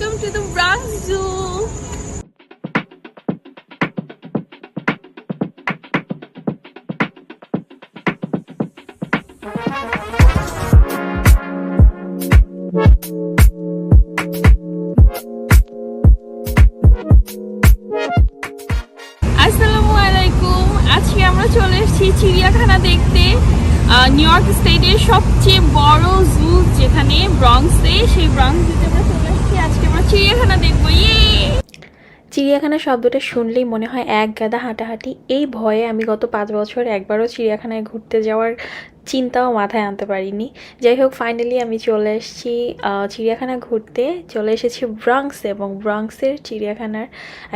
welcome to the Bronx Zoo. আসসালামু আলাইকুম আজকে আমরা চলে এসেছি চিড়িয়াখানা দেখতে নিউ ইয়র্ক সবচেয়ে বড় জু যেখানে ব্রঙ্কসে সেই জুতে আমরা চলে এসেছি আজকে চিড়িয়াখানা দেখব ইয়ে। চিড়িয়াখানা শব্দটা শুনলেই মনে হয় এক গাদা হাঁটাহাঁটি। এই ভয়ে আমি গত পাঁচ বছর একবারও চিড়িয়াখানায় ঘুরতে যাওয়ার চিন্তাও মাথায় আনতে পারিনি। যাই হোক ফাইনালি আমি চলে এসেছি চিড়িয়াখানা ঘুরতে। চলে এসেছি ব্রঙ্কসে এবং ব্রঙ্কসের চিড়িয়াখানার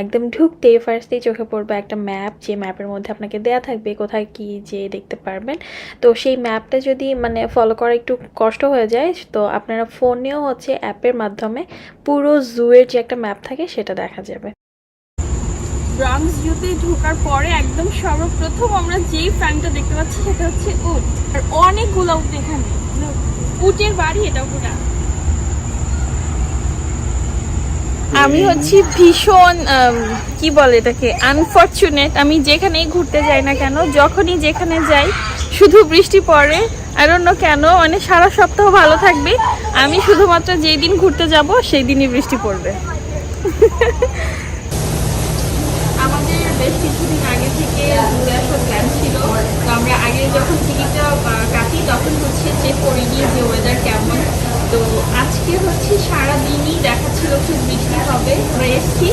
একদম ঢুকতে ফার্স্টেই চোখে পড়বে একটা ম্যাপ যে ম্যাপের মধ্যে আপনাকে দেয়া থাকবে কোথায় কি যে দেখতে পারবেন। তো সেই ম্যাপটা যদি মানে ফলো করা একটু কষ্ট হয়ে যায়, তো আপনারা ফোনেও হচ্ছে অ্যাপের মাধ্যমে পুরো জুয়ের যে একটা ম্যাপ থাকে সেটা দেখা যাবে। ব্রঙ্কস জুতে ঢোকার পরে একদম সর্বপ্রথম আমরা যেই প্রাণীটা দেখতে পাচ্ছি সেটা হচ্ছে উট। আর অনেকগুলো উট এখানে। উটের বাড়ি এটা পুরা। আমি হচ্ছি ভীষণ কি বলে এটাকে আনফর্চুনেট আমি যেখানেই ঘুরতে যাই না কেন, যখনই যেখানে যাই, শুধু বৃষ্টি পড়ে। আর অন্য কেন মানে সারা সপ্তাহ ভালো থাকবে। আমি শুধুমাত্র যেই দিন ঘুরতে যাব, সেই দিনই বৃষ্টি পড়বে আমাদের বেশ কিছুদিন আগে থেকে ঘুরে আসার প্ল্যান ছিল তো আমরা আগে যখন টিকিটটা আহ, কাটি তখন হচ্ছে চেক করে নিই যে ওয়েদার কেমন তো আজকে হচ্ছে সারাদিনই দেখাচ্ছিল খুব বৃষ্টি হবে। আমরা এসছি।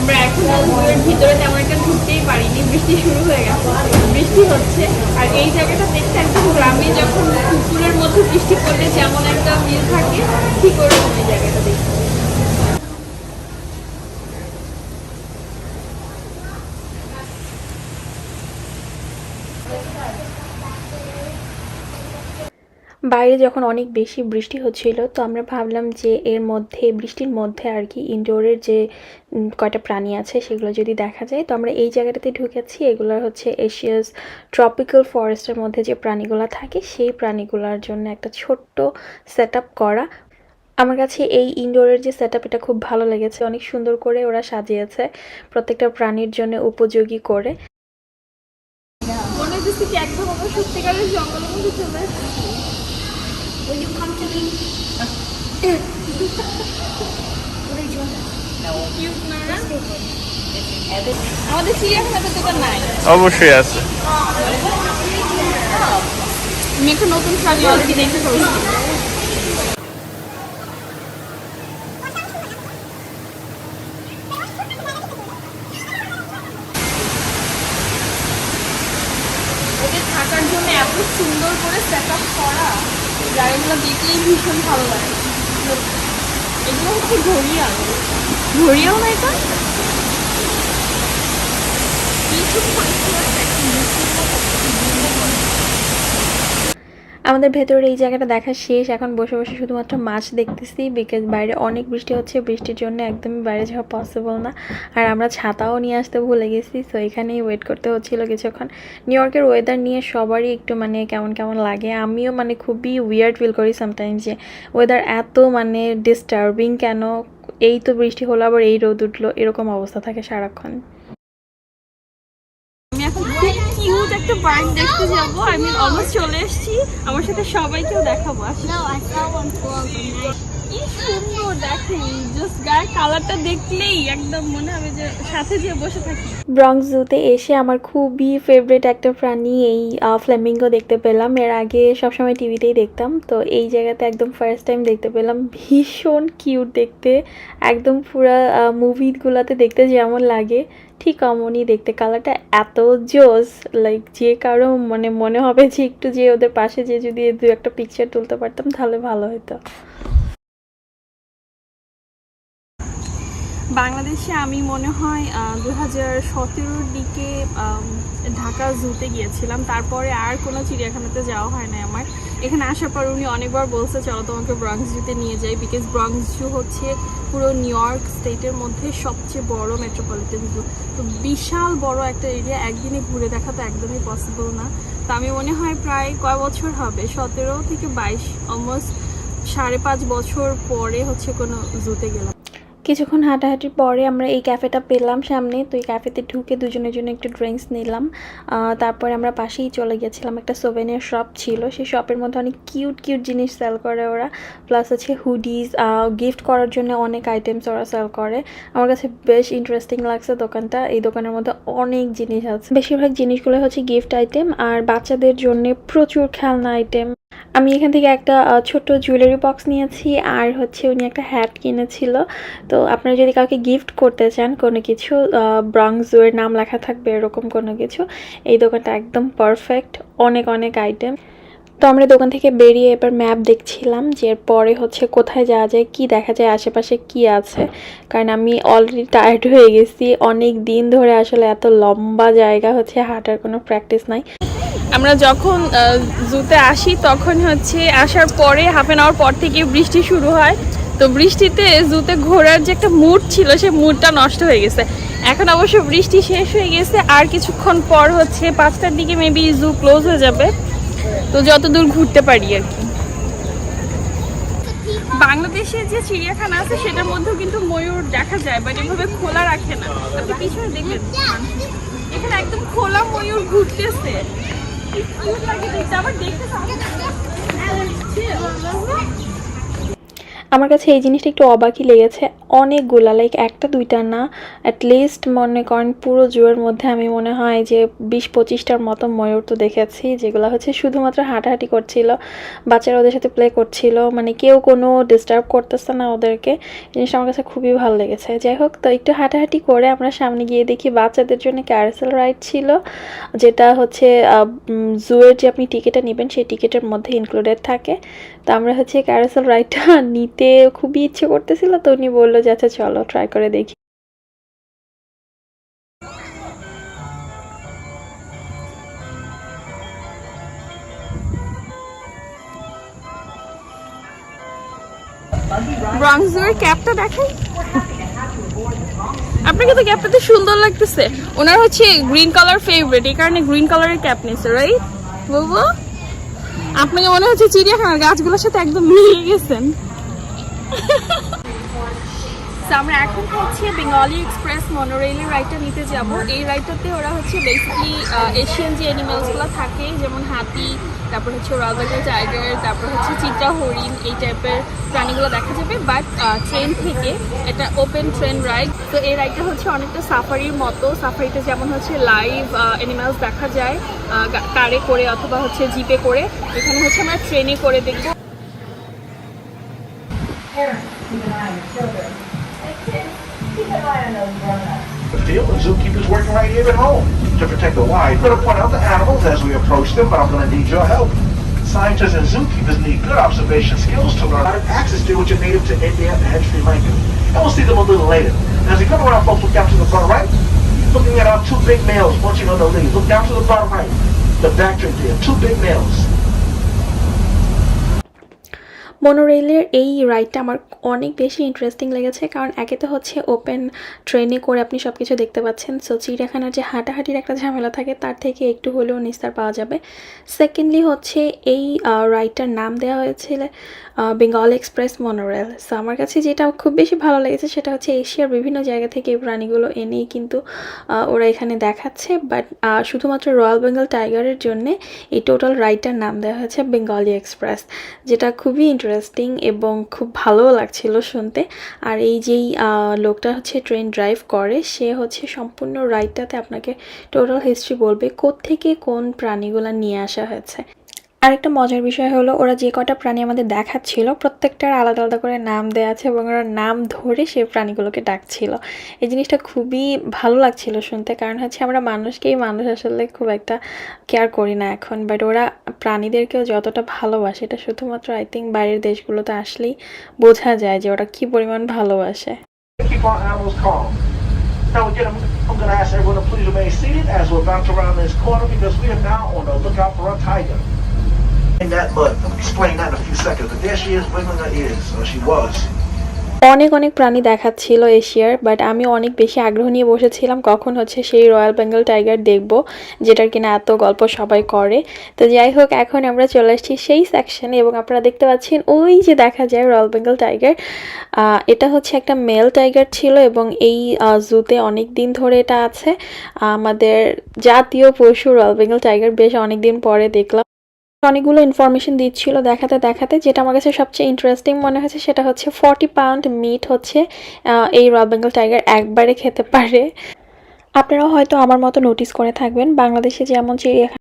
আমরা এখন ঘুমের ভিতরে তেমন একটা ঘুরতেই পারিনি। বৃষ্টি শুরু হয়ে গেছে। বৃষ্টি হচ্ছে। আর এই জায়গাটা দেখতে একদম গ্রামে যখন পুকুরের মধ্যে বৃষ্টি পড়লে যেমন একটা মিল থাকে, ঠিক ওরকম এই জায়গাটা দেখতে বাইরে যখন অনেক বেশি বৃষ্টি হচ্ছিল, তো আমরা ভাবলাম যে এর মধ্যে, বৃষ্টির মধ্যে আর কি ইনডোরের যে কয়টা প্রাণী আছে সেগুলো যদি দেখা যায়, তো আমরা এই জায়গাটাতে ঢুকেছি। এগুলো হচ্ছে এশিয়াস ট্রপিক্যাল ফরেস্টের মধ্যে যে প্রাণীগুলো থাকে, সেই প্রাণীগুলোর জন্য একটা ছোট্ট সেট করা। আমার কাছে এই ইনডোরের যে সেট এটা খুব ভালো লেগেছে। অনেক সুন্দর করে ওরা সাজিয়েছে প্রত্যেকটা প্রাণীর জন্য উপযোগী করে। মনে হচ্ছে কি একদম সত্যিকারের মধ্যে চলে Will you come to me? what did you want? Cute না না? আমাদের চিড়িয়াখানাতে তো এটা নাই অবশ্যই আছে আমি একটা নতুন প্রাণী অলরেডি দেখতে পেয়েছি ওদের থাকার জন্য এত সুন্দর করে সেট আপ করা জায়গাগুলো দেখলেই ভীষণ ভালো লাগে। এগুলো হচ্ছে ঘড়িয়াল ঘড়িয়াল না এটা? কিছু আমাদের ভেতরে এই জায়গাটা দেখা শেষ। এখন বসে বসে শুধুমাত্র মাছ দেখতেছি বিকজ বাইরে অনেক বৃষ্টি হচ্ছে, বৃষ্টির জন্য একদমই বাইরে যাওয়া পসিবল না। আর আমরা ছাতাও নিয়ে আসতে ভুলে গেছি সো এখানেই ওয়েট করতে হচ্ছিল কিছুক্ষণ। নিউ ইয়র্কের ওয়েদার নিয়ে সবারই একটু মানে কেমন কেমন লাগে? আমিও মানে খুবই উইয়ার্ড ফিল করি সামটাইমস যে ওয়েদার এত মানে ডিস্টার্বিং কেন? এই তো বৃষ্টি হলো, আবার এই রোদ উঠল, এরকম অবস্থা থাকে সারাক্ষণ। একটা বার্ড দেখতে যাব। আমি অলমোস্ট চলে এসেছি। আমার সাথে সবাইকেও দেখাবো। আসো। কি কালারটা দেখলেই একদম মনে জুতে এসে আমার খুবই ফেভারিট একটা প্রাণী এই ফ্ল্যামিঙ্গো দেখতে পেলাম। এর আগে সবসময় টিভিতেই দেখতাম, তো এই জায়গাতে একদম ফার্স্ট টাইম দেখতে পেলাম। ভীষণ কিউট দেখতে, একদম পুরা মুভিগুলোতে দেখতে যেমন লাগে, ঠিক অমনই দেখতে। কালারটা এত জোস লাইক যে কারও মানে মনে হবে যে একটু যে ওদের পাশে যে যদি দু একটা পিকচার তুলতে পারতাম, তাহলে ভালো হতো। বাংলাদেশে আমি মনে হয় দু হাজার সতেরোর দিকে ঢাকা জুতে গিয়েছিলাম। তারপরে আর কোনো চিড়িয়াখানাতে যাওয়া হয় না আমার। এখানে আসার পর উনি অনেকবার বলছে, চলো তোমাকে ব্রঙ্কস জুতে নিয়ে যাই। বিকজ ব্রঙ্কস জু হচ্ছে পুরো নিউ ইয়র্ক স্টেটের মধ্যে সবচেয়ে বড় মেট্রোপলিটন জু তো বিশাল বড় একটা এরিয়া একদিনে ঘুরে দেখা তো একদমই পসিবল না। তো আমি মনে হয় প্রায় কয় বছর হবে? সতেরো থেকে বাইশ অলমোস্ট সাড়ে পাঁচ বছর পরে হচ্ছে কোনো জুতে গেলাম। কিছুক্ষণ হাঁটাহাঁটির পরে আমরা এই ক্যাফেটা পেলাম সামনে। তো এই ক্যাফেতে ঢুকে দুজনের জন্য একটু ড্রিঙ্কস নিলাম। তারপরে আমরা পাশেই চলে গেছিলাম একটা সোভেনিয়ার শপ ছিল। সেই শপের মধ্যে অনেক কিউট কিউট জিনিস সেল করে ওরা। প্লাস হচ্ছে হুডিস গিফট করার জন্য অনেক আইটেমস ওরা সেল করে। আমার কাছে বেশ ইন্টারেস্টিং লাগছে দোকানটা। এই দোকানের মধ্যে অনেক জিনিস আছে। বেশিরভাগ জিনিসগুলো হচ্ছে গিফট আইটেম আর বাচ্চাদের জন্য প্রচুর খেলনা আইটেম আমি এখান থেকে একটা ছোট্ট জুয়েলারি বক্স নিয়েছি আর হচ্ছে উনি একটা হ্যাট কিনেছিল। তো আপনারা যদি কাউকে গিফট করতে চান কোনো কিছু ব্রংজুয়ের নাম লেখা থাকবে এরকম কোনো কিছু, এই দোকানটা একদম পারফেক্ট অনেক অনেক আইটেম তো আমরা দোকান থেকে বেরিয়ে এবার ম্যাপ দেখছিলাম যে পরে হচ্ছে কোথায় যাওয়া যায়, কি দেখা যায়, আশেপাশে কি আছে। কারণ আমি অলরেডি টায়ার্ড হয়ে গেছি, অনেক দিন ধরে আসলে এত লম্বা জায়গা হচ্ছে হাঁটার কোনো প্র্যাকটিস নাই। আমরা যখন জুতে আসি তখন হচ্ছে আসার পরে হাফ অ্যান আওয়ার পর থেকে বৃষ্টি শুরু হয়। তো বৃষ্টিতে জুতে ঘোরার যে একটা মুড ছিল সে মুডটা নষ্ট হয়ে গেছে। এখন অবশ্য বৃষ্টি শেষ হয়ে গেছে, আর কিছুক্ষণ পর হচ্ছে পাঁচটার দিকে মেবি জু ক্লোজ হয়ে যাবে। তো যত দূর ঘুরতে পারি আর কি। বাংলাদেশে যে চিড়িয়াখানা আছে, সেটার মধ্যেও কিন্তু ময়ূর দেখা যায় বাট এভাবে খোলা রাখে না। আপনি পিছনে দেখবেন এখানে একদম খোলা ময়ূর ঘুরতেছে। কি cute লাগে দেখতে আবার দেখতে আমার কাছে এই জিনিসটা একটু অবাকই লেগেছে। অনেকগুলা লাইক একটা, দুইটা না অ্যাটলিস্ট মনে করেন পুরো জুয়ের মধ্যে আমি মনে হয় যে বিশ পঁচিশটার মতো ময়ূর তো দেখেছি, যেগুলো হচ্ছে শুধুমাত্র হাঁটাহাঁটি করছিল, বাচ্চারা ওদের সাথে প্লে করছিল মানে কেউ কোনো ডিস্টার্ব করতেছে না ওদেরকে। জিনিসটা আমার কাছে খুবই ভালো লেগেছে। যাই হোক, তো একটু হাঁটাহাঁটি করে আমরা সামনে গিয়ে দেখি বাচ্চাদের জন্য ক্যারাসেল রাইড ছিল, যেটা হচ্ছে জুয়ের যে আপনি টিকিটটা নেবেন, সেই টিকিটের মধ্যে ইনক্লুডেড থাকে। তো আমরা হচ্ছে ক্যারাসেল রাইডটা নিতে খুবই ইচ্ছে করতেছিল, তো উনি বলল যে আচ্ছা চলো ট্রাই করে দেখি। ব্রঞ্জের ক্যাপটা দেখাই। আপনাকে তো ক্যাপটাতে সুন্দর লাগতেছে। ওনার হচ্ছে গ্রিন কালার ফেভারিট এই কারণে গ্রিন কালারের ক্যাপ নিছে রাইট বলব? আপনাকে মনে হচ্ছে চিড়িয়াখানার গাছগুলোর সাথে একদম মিলিয়ে গেছেন। আমরা এখন হচ্ছে বেঙ্গলি এক্সপ্রেস মনোরেলের রাইডটা নিতে যাব। এই রাইডটাতে ওরা হচ্ছে বেসিকলি এশিয়ান যে অ্যানিমালসগুলো থাকে, যেমন হাতি, তারপর হচ্ছে রয়্যাল টাইগার তারপর হচ্ছে চিত্রা হরিণ এই টাইপের প্রাণীগুলো দেখা যাবে। বাট ট্রেন থেকে এটা ওপেন ট্রেন রাইড তো এই রাইডটা হচ্ছে অনেকটা সাফারির মতো। সাফারিতে যেমন হচ্ছে লাইভ অ্যানিমালস দেখা যায় কারে করে অথবা হচ্ছে জিপে করে। এখানে হচ্ছে আমরা ট্রেনে করে দেখব। Working right here at home to protect the wild. I'm point out the animals as we approach them, but I'm going to need your help. Scientists and zookeepers need good observation skills to learn how to access to which are native to India and Sri Lanka. And we'll see them a little later. As we come around, folks, look down to the bottom right. Looking at our two big males munching on the leaves. Look down to the bottom right. The back there. Two big males. মনোরেলের এই রাইডটা আমার অনেক বেশি interesting লেগেছে, কারণ একে তো হচ্ছে open ট্রেনে করে আপনি সব কিছু দেখতে পাচ্ছেন। সো চিড়িয়াখানার যে হাঁটাহাঁটির একটা ঝামেলা থাকে, তার থেকে একটু হলেও নিস্তার পাওয়া যাবে। সেকেন্ডলি হচ্ছে এই রাইডটার নাম দেওয়া হয়েছিল বেঙ্গল এক্সপ্রেস মনোরেল সো আমার কাছে যেটা খুব বেশি ভালো লেগেছে সেটা হচ্ছে এশিয়ার বিভিন্ন জায়গা থেকে এই প্রাণীগুলো এনেই কিন্তু ওরা এখানে দেখাচ্ছে। বাট শুধুমাত্র রয়্যাল বেঙ্গল টাইগারের জন্যে এই টোটাল রাইডটার নাম দেওয়া হয়েছে বেঙ্গলি এক্সপ্রেস যেটা খুবই ইন্টারেস্টিং এবং খুব ভালোও লাগছিল শুনতে। আর এই যেই লোকটা হচ্ছে ট্রেন ড্রাইভ করে, সে হচ্ছে সম্পূর্ণ রাইডটাতে আপনাকে টোটাল হিস্ট্রি বলবে কোত্থেকে কোন প্রাণীগুলো নিয়ে আসা হয়েছে। আরেকটা মজার বিষয় হলো ওরা যে কটা প্রাণী আমাদের দেখাচ্ছিল প্রত্যেকটার আলাদা আলাদা করে নাম দেওয়া আছে এবং ওরা নাম ধরে সেই প্রাণীগুলোকে ডাকছিল। এই জিনিসটা খুবই ভালো লাগছিল শুনতে কারণ হচ্ছে আমরা মানুষকেই মানুষ আসলে খুব একটা কেয়ার করি না এখন বাট ওরা প্রাণীদেরকেও যতটা ভালোবাসে এটা শুধুমাত্র আই থিঙ্ক বাইরের দেশগুলোতে আসলেই বোঝা যায় যে ওরা কী পরিমাণ ভালোবাসে। I'm, ask everyone to please remain seated as this corner because we are now on the lookout for a tiger. অনেক অনেক প্রাণী দেখাচ্ছিল এশিয়ার বাট আমি অনেক বেশি আগ্রহ নিয়ে বসেছিলাম কখন হচ্ছে সেই রয়্যাল বেঙ্গল টাইগার দেখব, যেটার কিনা এত গল্প সবাই করে। তো যাই হোক, এখন আমরা চলে আসছি সেই সেকশনে এবং আপনারা দেখতে পাচ্ছেন ওই যে দেখা যায় রয়্যাল বেঙ্গল টাইগার এটা হচ্ছে একটা মেল টাইগার ছিল, এবং এই জুতে অনেক দিন ধরে এটা আছে। আমাদের জাতীয় পশু রয়্যাল বেঙ্গল টাইগার বেশ অনেক দিন পরে দেখলাম। অনেকগুলো ইনফরমেশন দিচ্ছিল দেখাতে দেখাতে। যেটা আমার কাছে সবচেয়ে ইন্টারেস্টিং মনে হয়েছে সেটা হচ্ছে ফর্টি পাউন্ড মিট হচ্ছে এই রয়্যাল বেঙ্গল টাইগার একবারে খেতে পারে। আপনারাও হয়তো আমার মতো নোটিস করে থাকবেন। বাংলাদেশে যেমন চিড়িয়াখানা